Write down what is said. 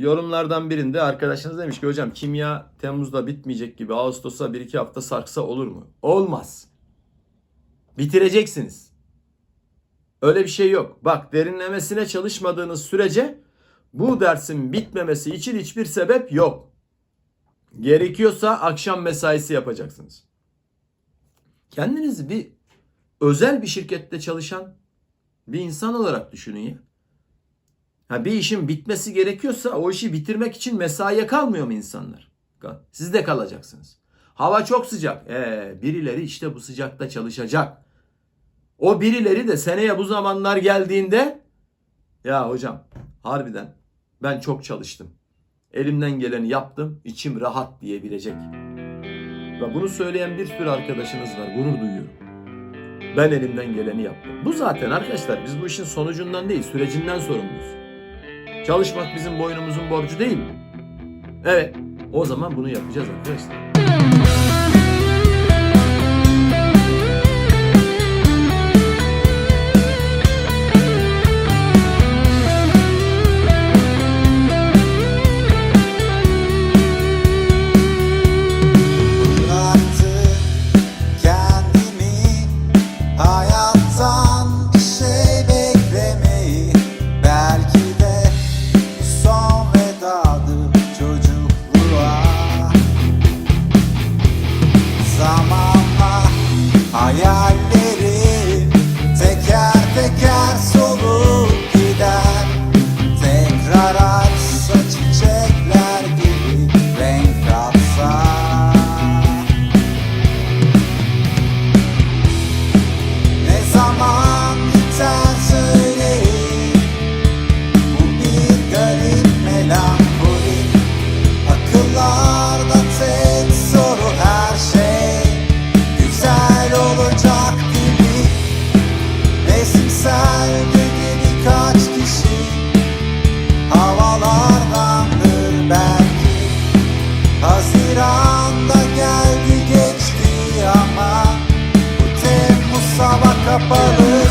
yorumlardan birinde arkadaşınız demiş ki hocam kimya Temmuz'da bitmeyecek gibi Ağustos'a 1-2 hafta sarksa olur mu? Olmaz. Bitireceksiniz. Öyle bir şey yok. Bak derinlemesine çalışmadığınız sürece bu dersin bitmemesi için hiçbir sebep yok. Gerekiyorsa akşam mesaisi yapacaksınız. Kendinizi bir özel bir şirkette çalışan bir insan olarak düşünün ya. Ha bir işin bitmesi gerekiyorsa o işi bitirmek için mesaiye kalmıyor mu insanlar? Siz de kalacaksınız. Hava çok sıcak. Ee, birileri işte bu sıcakta çalışacak. O birileri de seneye bu zamanlar geldiğinde ya hocam harbiden ben çok çalıştım. Elimden geleni yaptım. içim rahat diyebilecek. Ve bunu söyleyen bir sürü arkadaşınız var. Gurur duyuyorum. Ben elimden geleni yaptım. Bu zaten arkadaşlar biz bu işin sonucundan değil sürecinden sorumluyuz. Çalışmak bizim boynumuzun borcu değil mi? Evet. O zaman bunu yapacağız arkadaşlar. Dedi birkaç kişi? Havalardandır belki. Haziranda geldi geçti ama Bu Temmuz hava kapalı